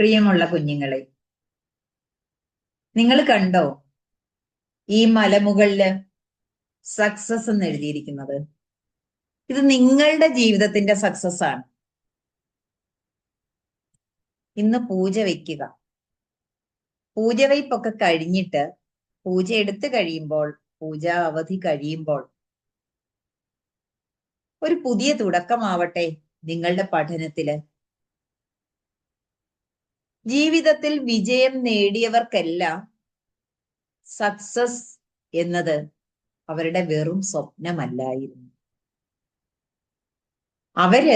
പ്രിയമുള്ള കുഞ്ഞുങ്ങളെ നിങ്ങൾ കണ്ടോ ഈ മലമുകളിൽ സക്സസ് എന്ന് എഴുതിയിരിക്കുന്നത്? ഇത് നിങ്ങളുടെ ജീവിതത്തിന്റെ സക്സസ് ആണ്. ഇന്ന് പൂജ വയ്ക്കുക പൂജ വയ്പ്പൊക്കെ കഴിഞ്ഞിട്ട് പൂജ എടുത്തു കഴിയുമ്പോൾ പൂജാ അവധി കഴിയുമ്പോൾ ഒരു പുതിയ തുടക്കമാവട്ടെ നിങ്ങളുടെ പഠനത്തിൽ. ജീവിതത്തിൽ വിജയം നേടിയവർക്കെല്ലാം സക്സസ് എന്നത് അവരുടെ വെറും സ്വപ്നമല്ലായിരുന്നു. അവർ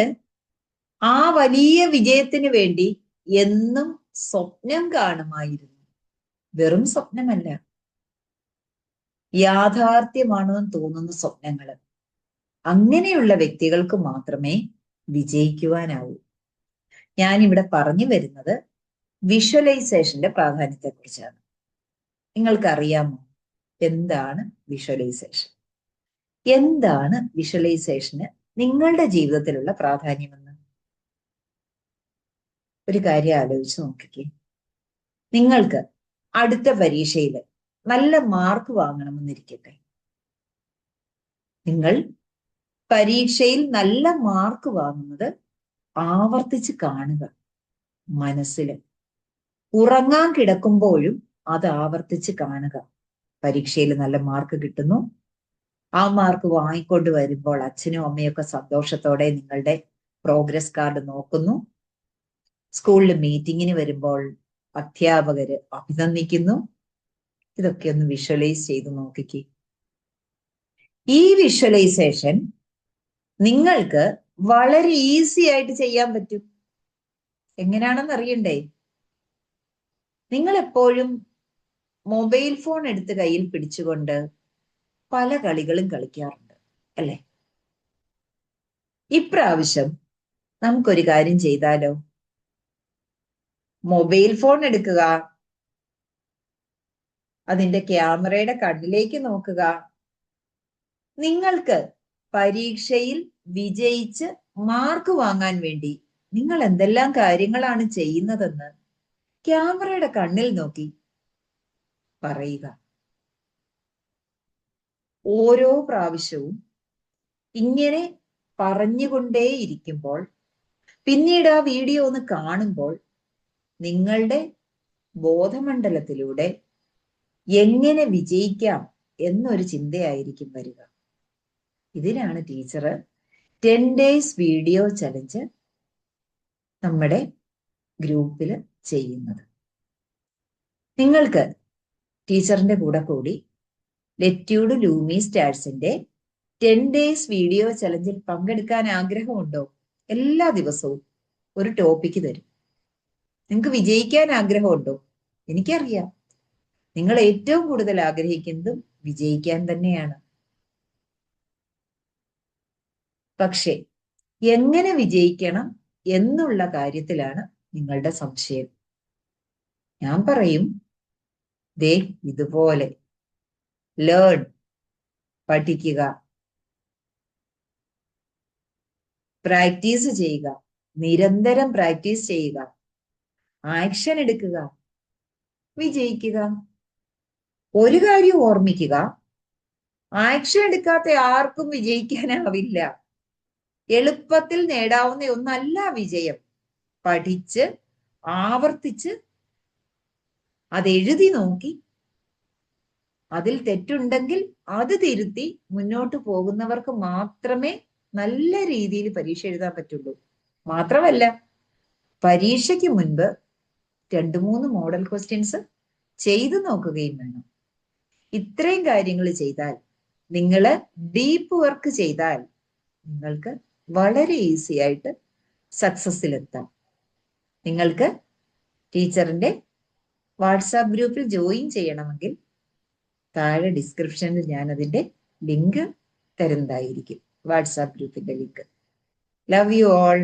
ആ വലിയ വിജയത്തിന് വേണ്ടി എന്നും സ്വപ്നം കാണുമായിരുന്നു. വെറും സ്വപ്നമല്ല. യാഥാർത്ഥ്യമാണെന്ന് തോന്നുന്ന സ്വപ്നങ്ങൾ അങ്ങനെയുള്ള വ്യക്തികൾക്ക് മാത്രമേ വിജയിക്കുവാനാവൂ. ഞാൻ ഇവിടെ പറഞ്ഞു വരുന്നത് വിഷ്വലൈസേഷന്റെ പ്രാധാന്യത്തെക്കുറിച്ചാണ്. നിങ്ങൾക്കറിയാമോ എന്താണ് വിഷ്വലൈസേഷൻ എന്താണ് വിഷ്വലൈസേഷന് നിങ്ങളുടെ ജീവിതത്തിലുള്ള പ്രാധാന്യമെന്ന്? ഒരു കാര്യം ആലോചിച്ച് നോക്കിക്കേ. നിങ്ങൾക്ക് അടുത്ത പരീക്ഷയിൽ നല്ല മാർക്ക് വാങ്ങണമെന്നിരിക്കട്ടെ. നിങ്ങൾ പരീക്ഷയിൽ നല്ല മാർക്ക് വാങ്ങുന്നത് ആവർത്തിച്ച് കാണുക മനസ്സിൽ. ഉറങ്ങാൻ കിടക്കുമ്പോഴും അത് ആവർത്തിച്ച് കാണുക. പരീക്ഷയിൽ നല്ല മാർക്ക് കിട്ടുന്നു. ആ മാർക്ക് വാങ്ങിക്കൊണ്ട് വരുമ്പോൾ അച്ഛനും അമ്മയൊക്കെ സന്തോഷത്തോടെ നിങ്ങളുടെ പ്രോഗ്രസ് കാർഡ് നോക്കുന്നു. സ്കൂളിൽ മീറ്റിങ്ങിന് വരുമ്പോൾ അധ്യാപകര് അഭിനന്ദിക്കുന്നു. ഇതൊക്കെ ഒന്ന് വിഷ്വലൈസ് ചെയ്ത് നോക്കിക്കേ. ഈ വിഷ്വലൈസേഷൻ നിങ്ങൾക്ക് വളരെ ഈസി ആയിട്ട് ചെയ്യാൻ പറ്റും. എങ്ങനെയാണെന്ന് അറിയണ്ടേ? നിങ്ങൾ എപ്പോഴും മൊബൈൽ ഫോൺ എടുത്ത് കയ്യിൽ പിടിച്ചുകൊണ്ട് പല കളികളും കളിക്കാറുണ്ട് അല്ലെ? ഇപ്രാവശ്യം നമുക്കൊരു കാര്യം ചെയ്താലോ? മൊബൈൽ ഫോൺ എടുക്കുക അതിന്റെ ക്യാമറയുടെ കണ്ണിലേക്ക് നോക്കുക. നിങ്ങൾക്ക് പരീക്ഷയിൽ വിജയിച്ച് മാർക്ക് വാങ്ങാൻ വേണ്ടി നിങ്ങൾ എന്തെല്ലാം കാര്യങ്ങളാണ് ചെയ്യുന്നതെന്ന് ക്യാമറയുടെ കണ്ണിൽ നോക്കി പറയുക. ഓരോ പ്രാവശ്യവും ഇങ്ങനെ പറഞ്ഞുകൊണ്ടേയിരിക്കുമ്പോൾ പിന്നീട് ആ വീഡിയോ ഒന്ന് കാണുമ്പോൾ നിങ്ങളുടെ ബോധമണ്ഡലത്തിലൂടെ എങ്ങനെ വിജയിക്കാം എന്നൊരു ചിന്തയായിരിക്കും വരിക. ഇതിനാണ് teacher ten days video challenge നമ്മുടെ ഗ്രൂപ്പിൽ ചെയ്യുന്നത്. നിങ്ങൾക്ക് ടീച്ചറിന്റെ കൂടെ കൂടി ലെറ്റ്യൂഡ് ലൂമി സ്റ്റാർസിന്റെ ടെൻ ഡേയ്സ് വീഡിയോ ചലഞ്ചിൽ പങ്കെടുക്കാൻ ആഗ്രഹമുണ്ടോ? എല്ലാ ദിവസവും ഒരു ടോപ്പിക്ക് തരും. നിങ്ങൾക്ക് വിജയിക്കാൻ ആഗ്രഹമുണ്ടോ? എനിക്കറിയാം. നിങ്ങൾ ഏറ്റവും കൂടുതൽ ആഗ്രഹിക്കുന്നതും വിജയിക്കാൻ തന്നെയാണ്. പക്ഷേ എങ്ങനെ വിജയിക്കണം എന്നുള്ള കാര്യത്തിലാണ് നിങ്ങളുടെ സംശയം. ഞാൻ പറയും ദേ ഇതുപോലെ. ലേൺ പഠിക്കുക. പ്രാക്ടീസ് ചെയ്യുക. നിരന്തരം പ്രാക്ടീസ് ചെയ്യുക. ആക്ഷൻ എടുക്കുക. വിജയിക്കുക. ഒരു കാര്യം ഓർമ്മിക്കുക. ആക്ഷൻ എടുക്കാത്ത ആർക്കും വിജയിക്കാനാവില്ല. എളുപ്പത്തിൽ നേടാവുന്ന ഒന്നല്ല വിജയം. പഠിച്ച് ആവർത്തിച്ച് അതെഴുതി നോക്കി. അതിൽ തെറ്റുണ്ടെങ്കിൽ അത് തിരുത്തി മുന്നോട്ട് പോകുന്നവർക്ക് മാത്രമേ നല്ല രീതിയിൽ പരീക്ഷ എഴുതാൻ പറ്റുള്ളൂ. മാത്രമല്ല പരീക്ഷയ്ക്ക് മുൻപ് രണ്ട് മൂന്ന് മോഡൽ ക്വസ്റ്റ്യൻസ് ചെയ്തു നോക്കുകയും വേണം. ഇത്രയും കാര്യങ്ങൾ ചെയ്താൽ നിങ്ങൾ ഡീപ്പ് വർക്ക് ചെയ്താൽ നിങ്ങൾക്ക് വളരെ ഈസി ആയിട്ട് സക്സസ്സിലെത്താം നിങ്ങൾക്ക് ടീച്ചറിന്റെ വാട്സാപ്പ് ഗ്രൂപ്പിൽ ജോയിൻ ചെയ്യണമെങ്കിൽ താഴെ ഡിസ്ക്രിപ്ഷനിൽ ഞാൻ അതിന്റെ ലിങ്ക് തരുന്നതായിരിക്കും വാട്സാപ്പ് ഗ്രൂപ്പിന്റെ ലിങ്ക്. Love you all